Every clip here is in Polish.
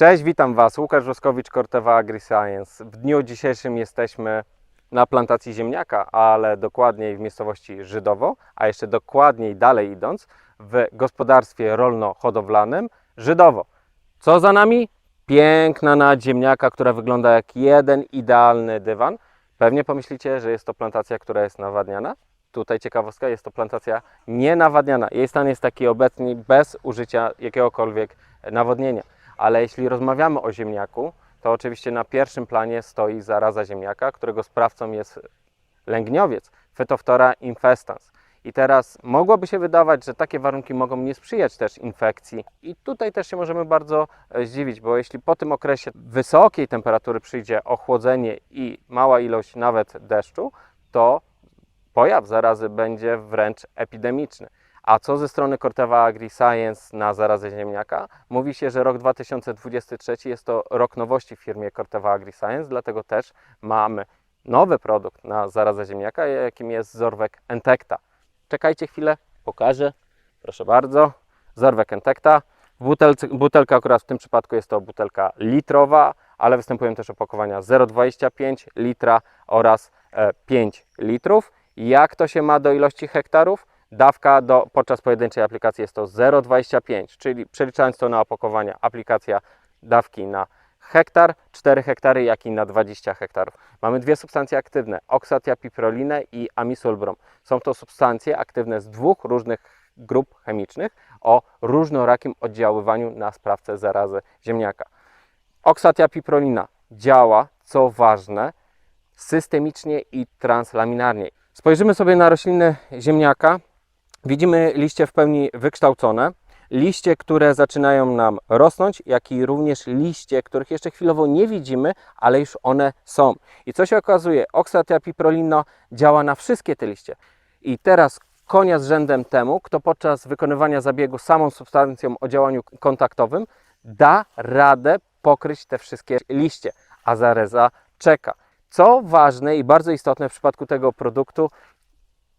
Cześć, witam Was. Łukasz Roskowicz, Corteva AgriScience. W dniu dzisiejszym jesteśmy na plantacji ziemniaka, ale dokładniej w miejscowości Żydowo, a jeszcze dokładniej dalej idąc, w gospodarstwie rolno-hodowlanym Żydowo. Co za nami? Piękna nad ziemniaka, która wygląda jak jeden idealny dywan. Pewnie pomyślicie, że jest to plantacja, która jest nawadniana. Tutaj ciekawostka, jest to plantacja nienawadniana. Jej stan jest taki obecnie bez użycia jakiegokolwiek nawodnienia. Ale jeśli rozmawiamy o ziemniaku, to oczywiście na pierwszym planie stoi zaraza ziemniaka, którego sprawcą jest lęgniowiec, Phytophthora infestans. I teraz mogłoby się wydawać, że takie warunki mogą nie sprzyjać też infekcji. I tutaj też się możemy bardzo e, zdziwić, bo jeśli po tym okresie wysokiej temperatury przyjdzie ochłodzenie i mała ilość nawet deszczu, to pojaw zarazy będzie wręcz epidemiczny. A co ze strony Corteva AgriScience na zarazę ziemniaka? Mówi się, że rok 2023 jest to rok nowości w firmie Corteva AgriScience, dlatego też mamy nowy produkt na zarazę ziemniaka, jakim jest Zorwek Entecta. Czekajcie chwilę, pokażę. Proszę bardzo. Zorwek butelce, butelka akurat w tym przypadku jest to butelka litrowa, ale występują też opakowania 0,25 litra oraz e, 5 litrów. Jak to się ma do ilości hektarów? Dawka do, podczas pojedynczej aplikacji jest to 0,25, czyli przeliczając to na opakowania, aplikacja dawki na hektar, 4 hektary, jak i na 20 hektarów. Mamy dwie substancje aktywne, oksatiapiprolinę i amisulbrom. Są to substancje aktywne z dwóch różnych grup chemicznych o różnorakim oddziaływaniu na sprawcę zarazy ziemniaka. Oksatiapiprolina działa, co ważne, systemicznie i translaminarnie. Spojrzymy sobie na rośliny ziemniaka. Widzimy liście w pełni wykształcone, liście, które zaczynają nam rosnąć, jak i również liście, których jeszcze chwilowo nie widzimy, ale już one są. I co się okazuje? Oksatiapiprolina działa na wszystkie te liście. I teraz konia z rzędem temu, kto podczas wykonywania zabiegu samą substancją o działaniu kontaktowym da radę pokryć te wszystkie liście, a zareza czeka. Co ważne i bardzo istotne w przypadku tego produktu,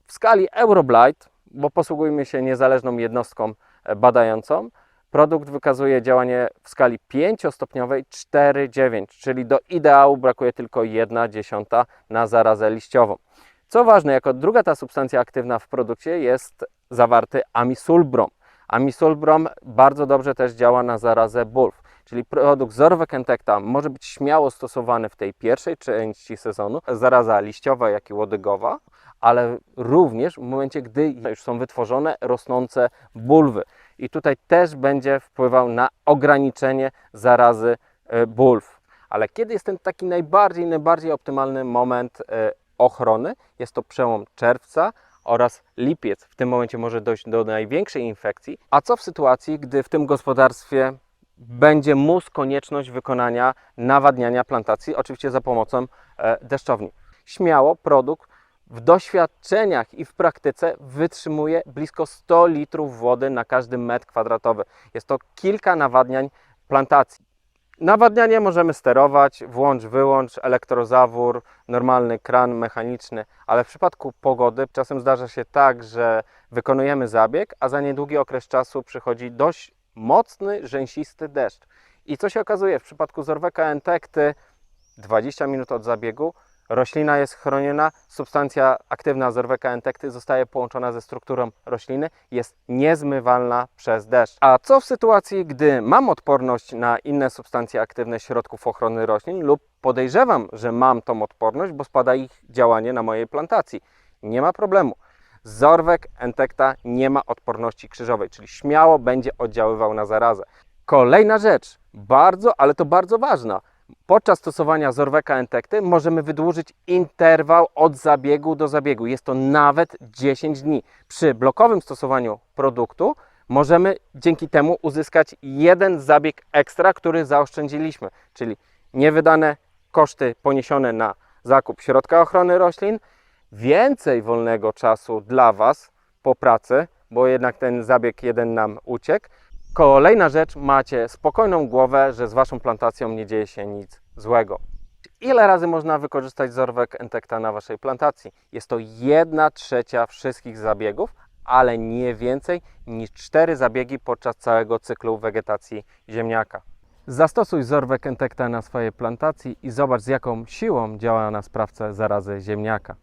w skali Euroblight, bo posługujemy się niezależną jednostką e, badającą, produkt wykazuje działanie w skali 5-stopniowej 4,9, czyli do ideału brakuje tylko 1 dziesiąta na zarazę liściową. Co ważne, jako druga ta substancja aktywna w produkcie jest zawarty amisulbrom. Amisulbrom bardzo dobrze też działa na zarazę bulw, czyli produkt Zorwek Entecta może być śmiało stosowany w tej pierwszej części sezonu, zaraza liściowa, jak i łodygowa, ale również w momencie, gdy już są wytworzone rosnące bulwy. I tutaj też będzie wpływał na ograniczenie zarazy e, bulw. Ale kiedy jest ten taki najbardziej, najbardziej optymalny moment e, ochrony? Jest to przełom czerwca oraz lipiec. W tym momencie może dojść do największej infekcji. A co w sytuacji, gdy w tym gospodarstwie będzie mus konieczność wykonania nawadniania plantacji, oczywiście za pomocą e, deszczowni? Śmiało produkt w doświadczeniach i w praktyce wytrzymuje blisko 100 litrów wody na każdy metr kwadratowy. Jest to kilka nawadniań plantacji. Nawadnianie możemy sterować, włącz, wyłącz, elektrozawór, normalny kran mechaniczny, ale w przypadku pogody czasem zdarza się tak, że wykonujemy zabieg, a za niedługi okres czasu przychodzi dość mocny, rzęsisty deszcz. I co się okazuje w przypadku Zorweka Entekty 20 minut od zabiegu roślina jest chroniona, substancja aktywna Zorweka Entekty zostaje połączona ze strukturą rośliny, jest niezmywalna przez deszcz. A co w sytuacji, gdy mam odporność na inne substancje aktywne środków ochrony roślin lub podejrzewam, że mam tą odporność, bo spada ich działanie na mojej plantacji? Nie ma problemu. Zorwek Entecta nie ma odporności krzyżowej, czyli śmiało będzie oddziaływał na zarazę. Kolejna rzecz, bardzo, ale to bardzo ważna. Podczas stosowania Zorweka Entecty możemy wydłużyć interwał od zabiegu do zabiegu. Jest to nawet 10 dni. Przy blokowym stosowaniu produktu możemy dzięki temu uzyskać jeden zabieg ekstra, który zaoszczędziliśmy, czyli niewydane koszty poniesione na zakup środka ochrony roślin, więcej wolnego czasu dla Was po pracy, bo jednak ten zabieg jeden nam uciekł. Kolejna rzecz, macie spokojną głowę, że z Waszą plantacją nie dzieje się nic złego. Ile razy można wykorzystać Zorwek Entecta na Waszej plantacji? Jest to 1 trzecia wszystkich zabiegów, ale nie więcej niż 4 zabiegi podczas całego cyklu wegetacji ziemniaka. Zastosuj Zorwek Entekta na swojej plantacji i zobacz z jaką siłą działa na sprawcę zarazy ziemniaka.